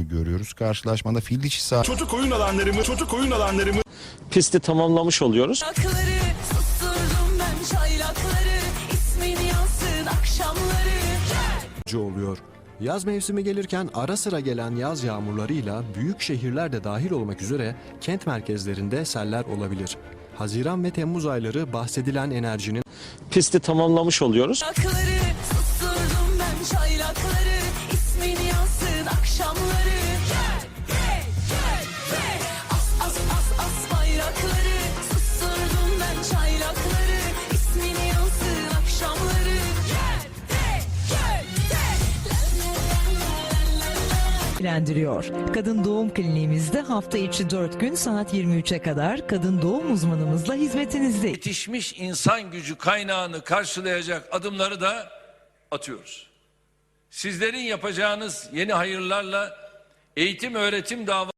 sorunu görüyoruz. Karşılaşmada fil dişi sağ Çocuk oyun alanlarımı, çocuk oyun alanlarımı Pisti tamamlamış oluyoruz. Çaylakları susturdum ben çaylakları ismin yansın akşamları oluyor. Yaz mevsimi gelirken ara sıra gelen yaz yağmurlarıyla büyük şehirler de dahil olmak üzere kent merkezlerinde seller olabilir. Haziran ve Temmuz ayları bahsedilen enerjinin Pisti tamamlamış oluyoruz. Çaylakları ilgilendiriyor. Kadın doğum kliniğimizde hafta içi 4 gün saat 23'e kadar kadın doğum uzmanımızla hizmetinizde. yetişmiş insan gücü kaynağını karşılayacak adımları da atıyoruz. Sizlerin yapacağınız yeni hayırlarla eğitim öğretim dava